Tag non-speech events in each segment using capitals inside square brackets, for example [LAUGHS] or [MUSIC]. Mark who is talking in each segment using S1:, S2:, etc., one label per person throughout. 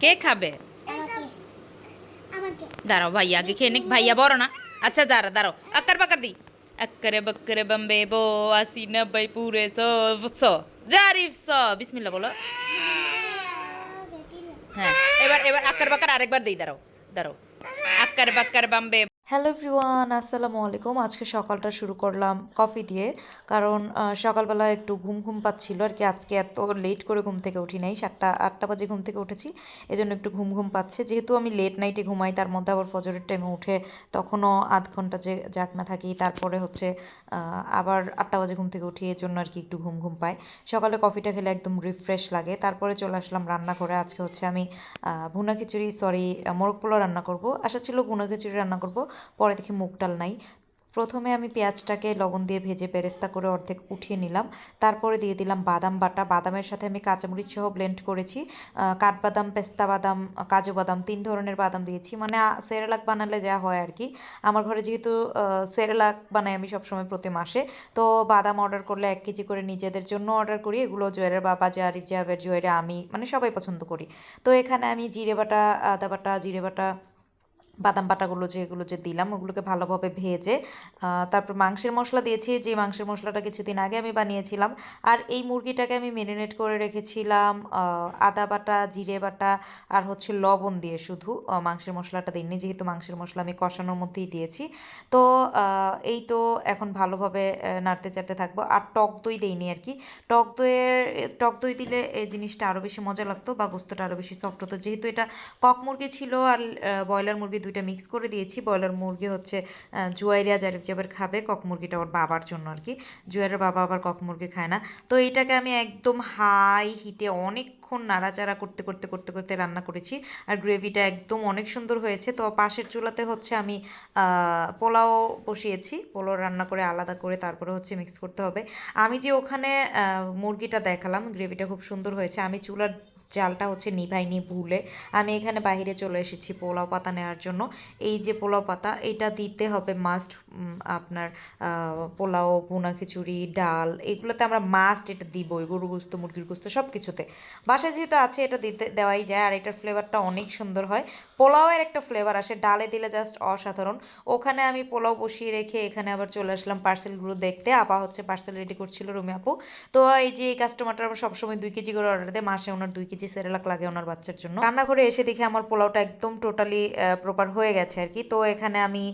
S1: কে খাবে? দাঁড়াও ভাইয়া আগে খেয়ে নিক। ভাইয়া বড় না? আচ্ছা দাঁড়া দাঁড়াও। আক্কার বাকার দি। আক্কারে বকরে বম্বে বো আসি নব্বই পুরে সো সো। জারিফ স। বিসমিল্লা বলো। হ্যাঁ এবার এবার আক্কার বাকার আরেকবার দিই দাঁড়াও দাঁড়াও। আক্কার বাক্কার বাম্বে
S2: হ্যালো এভরিওয়ান আসসালামু আলাইকুম। আজকে সকালটা শুরু করলাম কফি দিয়ে, কারণ সকালবেলা একটু ঘুম ঘুম পাচ্ছিল আর কি। আজকে এত লেট করে ঘুম থেকে উঠি নাই, সাতটা, আটটা বাজে ঘুম থেকে উঠেছি, এজন্য একটু ঘুম ঘুম পাচ্ছে। যেহেতু আমি লেট নাইটে ঘুমাই, তার মধ্যে আবার ফজরের টাইমে উঠে তখনও আধ ঘণ্টা যে যাক না থাকি, তারপরে হচ্ছে আবার আটটা বাজে ঘুম থেকে উঠি এর জন্য আর কি একটু ঘুম ঘুম পাই। সকালে কফিটা খেলে একদম রিফ্রেশ লাগে। তারপরে চলে আসলাম রান্না করে আজকে হচ্ছে আমি ভুনা খিচুড়ি সরি মোরগ পোলাও রান্না করব। আশা ছিল ভুনা খিচুড়ি রান্না করব পরে দেখি মুগ ডাল নাই। প্রথমে আমি পেঁয়াজটাকে লবণ দিয়ে ভেজে বেরেস্তা করে অর্ধেক উঠিয়ে নিলাম। তারপরে দিয়ে দিলাম বাদাম বাটা। বাদামের সাথে আমি কাঁচামরিচ সহ ব্লেন্ড করেছি। কাঠবাদাম, পেস্তা বাদাম, কাজু বাদাম, তিন ধরনের বাদাম দিয়েছি। মানে সেরেলাক বানালে যা হয় আর কি। আমার ঘরে যেহেতু সেরেলাক বানাই আমি সবসময় প্রতি মাসে। তো বাদাম অর্ডার করলে এক কেজি করে নিজেদের জন্য অর্ডার করি। এগুলো জয়ের বাবা, জারিফ জাহাবের জয়েরে আমি মানে সবাই পছন্দ করি। তো এখানে আমি জিরে বাটা, আদা বাটা, জিরে বাটা বাদাম বাটাগুলো যেগুলো যে দিলাম, ওগুলোকে ভালোভাবে ভেজে তারপর মাংসের মশলা দিয়েছি। যে মাংসের মশলাটা কিছুদিন আগে আমি বানিয়েছিলাম। আর এই মুরগিটাকে আমি মেরিনেট করে রেখেছিলাম আদা বাটা, জিরে বাটা, আর হচ্ছে লবণ দিয়ে শুধু মাংসের মশলাটা দিইনি। যেহেতু মাংসের মশলা আমি কষানোর মধ্যেই দিয়েছি। তো এই তো এখন ভালোভাবে নাড়তে চাড়তে থাকব। আর টক দই দেইনি আর কি। টক দইয়ের, টক দই দিলে এই জিনিসটা আরও বেশি মজা লাগতো বা গোস্তটা আরও বেশি সফট হতো। যেহেতু এটা কক মুরগি ছিল আর ব্রয়লার মুরগি দুইটা মিক্স করে দিয়েছি। ব্রয়লার মুরগি হচ্ছে জুয়াইরিয়া জারিফ জাবের খাবে, কক মুরগিটা ওর বাবার জন্য আর কি। জুয়াইরের বাবা আবার কক মুরগি খায় না। তো এইটাকে আমি একদম হাই হিটে অনেক অনেকক্ষণ নাড়াচাড়া করতে করতে করতে করতে রান্না করেছি। আর গ্রেভিটা একদম অনেক সুন্দর হয়েছে। তো পাশের চুলাতে হচ্ছে আমি পোলাও বসিয়েছি। পোলাও রান্না করে আলাদা করে তারপরে হচ্ছে মিক্স করতে হবে। আমি যে ওখানে মুরগিটা দেখালাম গ্রেভিটা খুব সুন্দর হয়েছে। আমি চুলার জালটা হচ্ছে নিভাইনি ভুলে। আমি এখানে বাইরে চলে এসেছি পোলাও পাতা নেওয়ার জন্য। এই যে পোলাও পাতা, এটা দিতে হবে মাস্ট আপনার পোলাও, ভুনা খিচুড়ি, ডাল, এগুলোতে আমরা মাস্ট এটা দিবই গরু গোস্ত, মুরগির গোস্ত সব কিছুতে বাসায় যেহেতু আছে, এটা দিতে, দেওয়াই যায়, আর এটার ফ্লেভারটা অনেক সুন্দর হয়। পোলাওয়ের একটা ফ্লেভার আসে, ডালে দিলে জাস্ট অসাধারণ। ওখানে আমি পোলাও বসিয়ে রেখে এখানে আবার চলে আসলাম পার্সেলগুলো দেখতে। আপা হচ্ছে পার্সেল রেডি করছিল রুমি আপু। তো এই যে এই কাস্টমারটা আবার সবসময় দুই কেজি করে অর্ডার দেয়, মাসে ওনার দুই কেজি সেরেলাক লাগে ওনার বাচ্চার জন্য। রান্নাঘরে এসে দেখে আমার পোলাওটা একদম টোটালি প্রপার হয়ে গেছে আর কি। তো এখানে আমি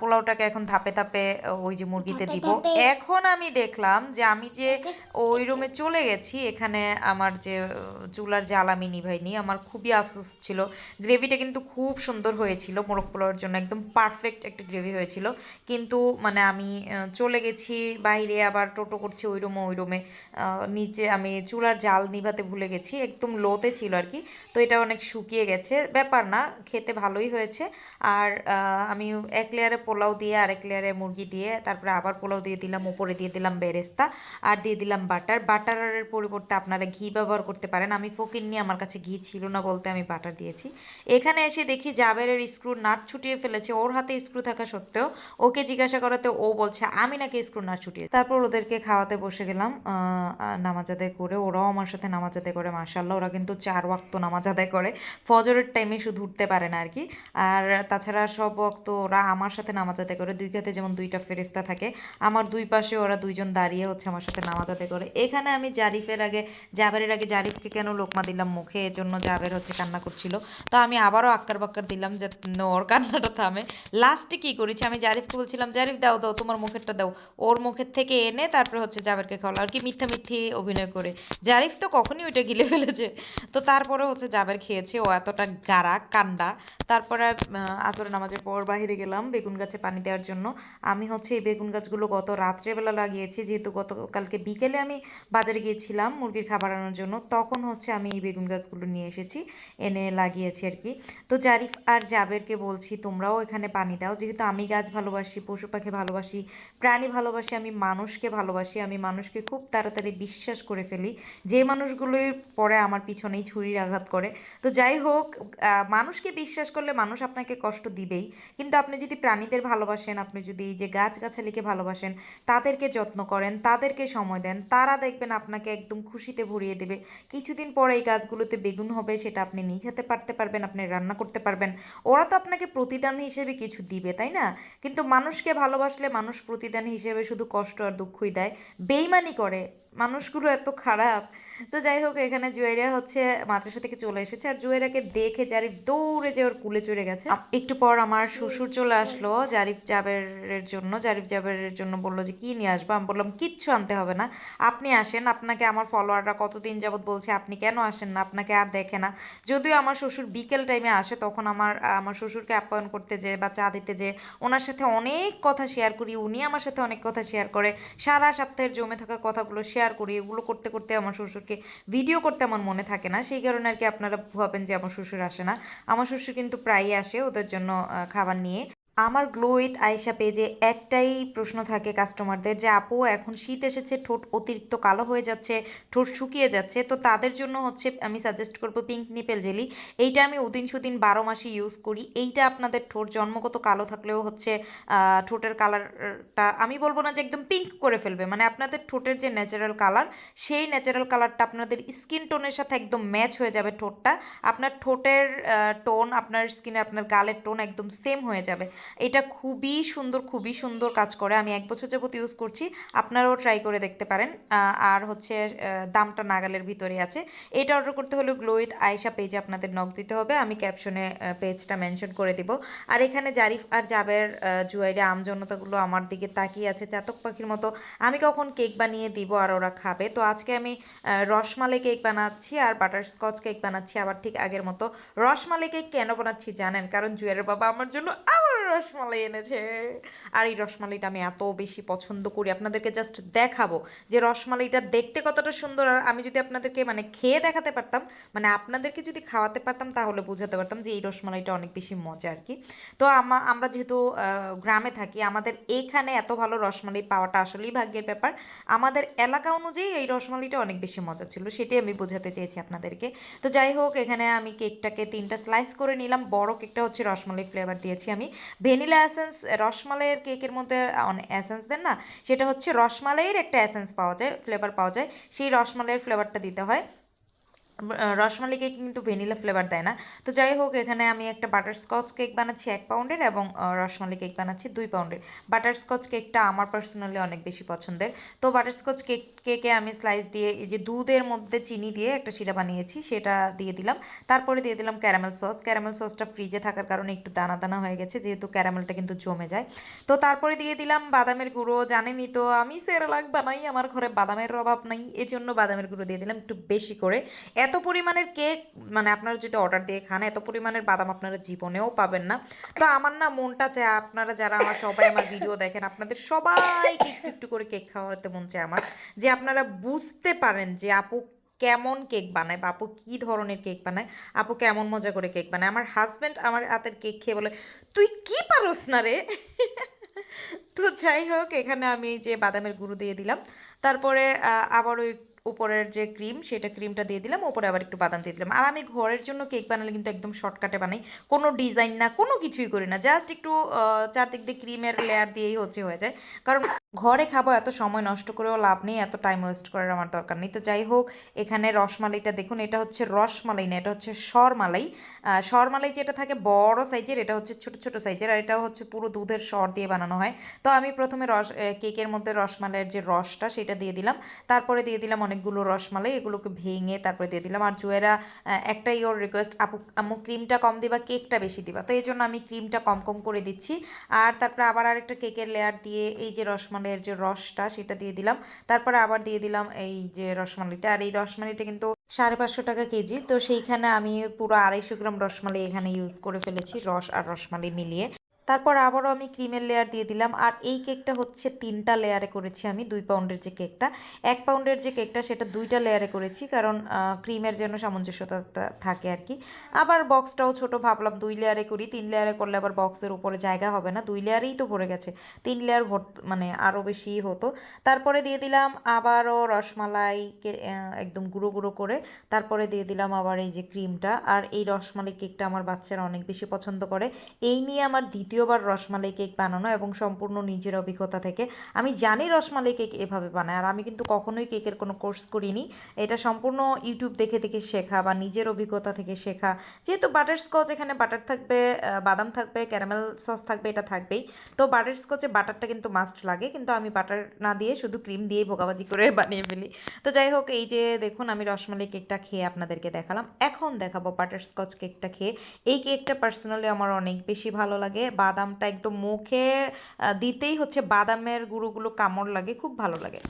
S2: পোলাওটাকে এখন ধাপে ধাপে ওই যে মুরগিতে দিব। এখন আমি দেখলাম যে আমি যে ওই রুমে চলে গেছি এখানে আমার যে চুলার জাল আমি নিভাইনি আমার খুবই আফসোস ছিল। গ্রেভিটা কিন্তু খুব সুন্দর হয়েছিল মোরগ পোলাওর জন্য একদম পারফেক্ট একটা গ্রেভি হয়েছিল। কিন্তু মানে আমি চলে গেছি বাইরে আবার টোটো করছি ওই রুমে ওই রুমে। নিচে আমি চুলার জাল নিভাতে ভুলে গেছি একদম লোতে ছিল আর কি। তো এটা অনেক শুকিয়ে গেছে। ব্যাপার না খেতে ভালোই হয়েছে। আর আমি এক লেয়ারে পোলাও দিয়ে আর এক লেয়ারে মুরগি দিয়ে তারপরে আবার পোলাও দিয়ে দিলাম উপরে দিয়ে দিলাম বেরেস্তা আর দিয়ে দিলাম বাটার। বাটারের পরিবর্তে আপনারা ঘি ব্যবহার করতে পারেন। আমি ফকির নিয়ে আমার কাছে ঘি ছিল না বলতে আমি বাটার দিয়েছি। এখানে এসে দেখি জাবেরের স্ক্রু নাট ছুটিয়ে ফেলেছে। ওর হাতে স্ক্রু থাকা সত্ত্বেও ওকে জিজ্ঞাসা করাতে ও বলছে আমি নাকি স্ক্রু নাট ছুটিয়ে তারপর ওদেরকে খাওয়াতে বসে গেলাম আহ, আহ, নামাজ আদায় করে। ওরাও আমার সাথে নামাজ করে মাসাল্লাহ ওরা কিন্তু চার ওয়াক্ত নামাজ আদায় করে। ফজরের টাইমে শুধু উঠতে পারে না আর কি আর তাছাড়া সব ওয়াক্ত ওরা আমার সাথে নামাজ আদায় করে। দুই খাতে যেমন দুইটা ফেরেস্তা থাকে, আমার দুই পাশে ওরা দুইজন দাঁড়িয়ে হচ্ছে আমার সাথে নামাজ আদায় করে। এখানে আমি জারিফের আগে, জাবেরের আগে জারিফকে কেন লোকমা দিলাম মুখে? এজন্য জাবের হচ্ছে কান্না করছিল। তো আমি আবারও আক্কার বাক্কার দিলাম যে ওর কান্নাটা থামে। লাস্টে কি করেছি? আমি জারিফকে বলছিলাম, জারিফ, দাও দাও, তোমার মুখেরটা দাও। ওর মুখের থেকে এনে তারপরে হচ্ছে জাবেরকে খাওয়ালো। আর কি মিথ্যা মিথ্যে অভিনয় করে। জারিফ তো কখনই ওইটা গিলে ফেলেছে। তো তারপরে হচ্ছে জাবের খেয়েছে। ও এতটা গাড়া কান্ডা। তারপরে আহ, আসরের নামাজের পর বাইরে গেলাম বেগুন গাছে পানি দেওয়ার জন্য। আমি হচ্ছে এই বেগুন গাছগুলো গত রাত্রেবেলা লাগিয়েছি। যেহেতু গতকালকে বিকেলে আমি বাজারে গিয়েছিলাম মুরগির খাবার আনার জন্য তখন হচ্ছে আমি এই বেগুন গাছগুলো নিয়ে এসেছি এনে লাগিয়েছি আর কি। তো জারিফ আর জাবেরকে বলছি তোমরাও এখানে পানি দাও। যেহেতু আমি গাছ ভালোবাসি পশু পাখি ভালোবাসি প্রাণী ভালোবাসি আমি মানুষকে ভালোবাসি আমি মানুষকে খুব তাড়াতাড়ি বিশ্বাস করে ফেলি। যে মানুষগুলোর পরে আমার পিছনেই ছুরির আঘাত করে। তো যাই হোক মানুষকে বিশ্বাস করলে মানুষ আপনাকে কষ্ট দিবেই। কিন্তু আপনি যদি প্রাণীদের ভালোবাসেন, আপনি যদি এই যে গাছগাছালিকে ভালোবাসেন, তাদেরকে যত্ন করেন, তাদেরকে সময় দেন, তারা দেখবেন আপনাকে একদম খুশিতে ভরিয়ে দেবে। কিছুদিন পরে এই গাছগুলোতে বেগুন হবে, সেটা আপনি নিজ হাতে পারতে পারবেন, আপনি রান্না করতে পারবেন। ওরা তো আপনাকে প্রতিদান হিসেবে কিছু দিবে, তাই না? কিন্তু মানুষকে ভালোবাসলে মানুষ প্রতিদান হিসেবে শুধু কষ্ট আর দুঃখই দেয়। বেইমানি করে। মানুষগুলো এত খারাপ। তো যাই হোক, এখানে জুয়েরিয়া হচ্ছে মাদ্রাসা থেকে চলে এসেছে। আর জুয়েরাকে দেখে জারিফ দৌড়ে যে ওর কুলে চড়ে গেছে। একটু পর আমার শ্বশুর চলে আসলো জারিফ জাবেরের জন্য। জারিফ জাবেরের জন্য বলল যে, কি নিয়ে আসব? আমি বললাম, কিচ্ছু আনতে হবে না। আপনি আসেন, আপনাকে আমার ফলোয়াররা কতদিন যাবত বলছে, আপনি কেন আসেন না? আপনাকে আর দেখে না। যদিও আমার শ্বশুর বিকেল টাইমে আসে, তখন আমার আমার শ্বশুরকে আপ্যায়ন করতে যে বা চা দিতে যে ওনার সাথে অনেক কথা শেয়ার করি। উনি আমার সাথে অনেক কথা শেয়ার করে। সারা সপ্তাহের জমে থাকা কথাগুলো শেয়ার করি, এগুলো করতে করতে আমার শ্বশুরকে ভিডিও করতে আমার মনে থাকে না। সেই কারণে আর কি আপনারা ভাবেন যে আমার শ্বশুর আসে না। আমার শ্বশুর কিন্তু প্রায়ই আসে ওদের জন্য খাবার নিয়ে। আমার গ্লো উইথ আয়সা পেজে একটাই প্রশ্ন থাকে কাস্টমারদের যে, আপু, এখন শীত এসেছে, ঠোঁট অতিরিক্ত কালো হয়ে যাচ্ছে, ঠোঁট শুকিয়ে যাচ্ছে, তো তাদের জন্য হচ্ছে আমি সাজেস্ট করব পিঙ্ক নিপেল জেলি এইটা আমি উদিন সুদিন বারো মাসই ইউজ করি। এইটা আপনাদের ঠোঁট জন্মগত কালো থাকলেও হচ্ছে ঠোঁটের কালারটা আমি বলব না যে, একদম পিঙ্ক করে ফেলবে। মানে আপনাদের ঠোঁটের যে ন্যাচারাল কালার সেই ন্যাচারাল কালারটা আপনাদের স্কিন টোনের সাথে একদম ম্যাচ হয়ে যাবে ঠোঁটটা। আপনার ঠোঁটের টোন আপনার স্কিনে আপনার গালের টোন একদম সেম হয়ে যাবে। এটা খুবই সুন্দর খুবই সুন্দর কাজ করে। আমি এক বছর যাবত ইউজ করছি আপনারাও ট্রাই করে দেখতে পারেন। আর হচ্ছে দামটা নাগালের ভিতরে আছে। এটা অর্ডার করতে হলে গ্লো উইথ আয়সা পেজে আপনাদের নক দিতে হবে। আমি ক্যাপশনে পেজটা মেনশন করে দিব। আর এখানে জারিফ আর জাবের জুয়াইরে আমজনতাগুলো আমার দিকে তাকিয়ে আছে। চাতক পাখির মতো। আমি কখন কেক বানিয়ে দিব আর ওরা খাবে? তো আজকে আমি আহ, রসমালাই কেক বানাচ্ছি আর বাটারস্কচ কেক বানাচ্ছি। আবার ঠিক আগের মতো রসমালাই কেক কেন বানাচ্ছি জানেন? কারণ জুয়েলের বাবা আমার জন্য আবার রসমালাই এনেছে। আর এই রসমালাইটা আমি এত বেশি পছন্দ করি। আপনাদেরকে জাস্ট দেখাবো যে রসমালাইটা দেখতে কতটা সুন্দর। আর আমি যদি আপনাদেরকে মানে খেয়ে দেখাতে পারতাম মানে আপনাদেরকে যদি খাওয়াতে পারতাম, তাহলে বোঝাতে পারতাম যে এই রসমালাইটা অনেক বেশি মজা আর কি। তো আমরা যেহেতু গ্রামে থাকি, আমাদের এইখানে এত ভালো রসমালাই পাওয়াটা আসলেই ভাগ্যের ব্যাপার। আমাদের এলাকা অনুযায়ী এই রসমালাইটা অনেক বেশি মজা ছিল, সেটাই আমি বোঝাতে চেয়েছি আপনাদেরকে। তো যাই হোক, এখানে আমি কেকটাকে তিনটা স্লাইস করে নিলাম। বড় কেকটা হচ্ছে রসমালাই ফ্লেভার দিয়েছি আমি। ভ্যানিলা অ্যাসেন্স রসমালাইয়ের কেকের মধ্যে অ্যাসেন্স দেন না? সেটা হচ্ছে রসমালাইয়ের একটা অ্যাসেন্স পাওয়া যায় ফ্লেভার পাওয়া যায়। সেই রসমালাইয়ের ফ্লেভারটা দিতে হয়। কেক কিন্তু ভ্যানিলা ফ্লেভার দেয় না। তো যাই হোক এখানে আমি একটা বাটারস্কচ কেক বানাচ্ছি এক পাউন্ডের এবং আহ, রসমালাই কেক বানাচ্ছি দুই পাউন্ডের বাটারস্কচ কেকটা আমার পার্সোনালি অনেক বেশি পছন্দের। তো বাটারস্কচ কেক কেকে আমি স্লাইস দিয়ে এই যে দুধের মধ্যে চিনি দিয়ে একটা শিরা বানিয়েছি সেটা দিয়ে দিলাম। তারপরে দিয়ে দিলাম ক্যারামেল সস ক্যারামেল সসটা ফ্রিজে থাকার কারণে একটু দানা দানা হয়ে গেছে যেহেতু ক্যারামেলটা কিন্তু জমে যায়। তো তারপরে দিয়ে দিলাম বাদামের গুঁড়ো। জানেনি তো আমি সেরালাক বানাই আমার ঘরে বাদামের অভাব নাই। এজন্য বাদামের গুঁড়ো দিয়ে দিলাম একটু বেশি করে। এত পরিমাণের কেক মানে আপনারা যদি অর্ডার দিয়ে খান এত পরিমাণের বাদাম আপনারা জীবনেও পাবেন না। তো আমার না মনটা চায় আপনারা যারা আমার সবাই আমার ভিডিও দেখেন আপনাদের সবাইকে একটু একটু করে কেক খাওয়াতে মন চায় আমার। যে আপনারা বুঝতে পারেন যে আপু কেমন কেক বানায় বা আপু কী ধরনের কেক বানায় আপু কেমন মজা করে কেক বানায়। আমার হাজব্যান্ড আমার হাতের কেক খেয়ে বলে তুই কি পারস না রে? তো যাই হোক এখানে আমি যে বাদামের গুঁড়ো দিয়ে দিলাম। তারপরে আহ, আবার ওই উপরের যে ক্রিম সেটা ক্রিমটা দিয়ে দিলাম, উপরে আবার একটু বাদাম দিয়ে দিলাম। আর আমি ঘরের জন্য কেক বানালে কিন্তু একদম শর্টকাটে বানাই। কোনো ডিজাইন না, কোনো কিছুই করি না। জাস্ট একটু চারদিক দিয়ে ক্রিমের লেয়ার দিয়েই হচ্ছে হয়ে যায়। কারণ ঘরে খাব, এত সময় নষ্ট করেও লাভ নেই, এত টাইম ওয়েস্ট করার আমার দরকার নেই। তো যাই হোক, এখানে রসমালাইটা দেখুন, এটা হচ্ছে রসমালাই না, এটা হচ্ছে সরমালাই সরমালাই যেটা থাকে বড় সাইজের এটা হচ্ছে ছোট ছোট সাইজের আর এটা হচ্ছে পুরো দুধের সর দিয়ে বানানো হয়। তো আমি প্রথমে রস কেকের মধ্যে রসমালাইয়ের যে রসটা, সেটা দিয়ে দিলাম। তারপরে দিয়ে দিলাম অনেকগুলো রসমালাই, এগুলোকে ভেঙে তারপরে দিয়ে দিলাম। আর জুয়েরা একটাই ওর রিকোয়েস্ট আপু, আম্মু ক্রিমটা কম দিবা, কেকটা বেশি দিবা। তো এই জন্য আমি ক্রিমটা কম কম করে দিচ্ছি। আর তারপরে আবার আরেকটা কেকের লেয়ার দিয়ে এই যে রসমালাইয়ের যে রসটা সেটা দিয়ে দিলাম। তারপরে আবার দিয়ে দিলাম এই যে রসমালাইটা। আর এই রসমালাইটা কিন্তু সাড়ে পাঁচশো টাকা কেজি। তো সেইখানে আমি পুরো আড়াইশো গ্রাম রসমালাই এখানে ইউজ করে ফেলেছি, রস আর রসমালাই মিলিয়ে। তারপর আবারও আমি ক্রিমের লেয়ার দিয়ে দিলাম। আর এই কেকটা হচ্ছে তিনটা লেয়ারে করেছি আমি দুই পাউন্ডের যে কেকটা এক পাউন্ডের যে কেকটা সেটা দুইটা লেয়ারে করেছি কারণ ক্রিমের যেন সামঞ্জস্যতা থাকে আর কি। আবার বক্সটাও ছোট ভাবলাম দুই লেয়ারে করি। তিন লেয়ারে করলে আবার বক্সের উপরে জায়গা হবে না। দুই লেয়ারেই তো ভরে গেছে। তিন লেয়ার ভর মানে আরও বেশি হতো। তারপরে দিয়ে দিলাম আবারও রসমালাইকে আহ, একদম গুঁড়ো গুঁড়ো করে। তারপরে দিয়ে দিলাম আবার এই যে ক্রিমটা আর এই রসমালাই কেকটা আমার বাচ্চারা অনেক বেশি পছন্দ করে। এই নিয়ে আমার দ্বিতীয়বার রসমালাই কেক বানানো এবং সম্পূর্ণ নিজের অভিজ্ঞতা থেকে, আমি জানি রসমালাই কেক এভাবে বানায়, আর আমি কিন্তু কখনোই কেকের কোনো কোর্স করিনি। এটা সম্পূর্ণ ইউটিউব দেখে দেখে শেখা বা নিজের অভিজ্ঞতা থেকে শেখা। যেহেতু বাটার স্কচ এখানে বাটার থাকবে বাদাম থাকবে, ক্যারামেল সস থাকবে, এটা থাকবেই। তো বাটার স্কচে বাটারটা কিন্তু মাস্ট লাগে, কিন্তু আমি বাটার না দিয়ে শুধু ক্রিম দিয়েই ভোগাবাজি করে [LAUGHS] বানিয়ে ফেলি। তো যাই হোক, এই যে দেখুন, আমি রসমালাই কেকটা খেয়ে আপনাদেরকে দেখালাম। এখন দেখাবো বাটার স্কচ কেকটা খেয়ে। এই কেকটা পার্সোনালি আমার অনেক বেশি ভালো লাগে বাদামটা একদম মুখে দিতেই হচ্ছে। বাদামের গুঁড়োগুলো কামড় লাগে খুব ভালো লাগে।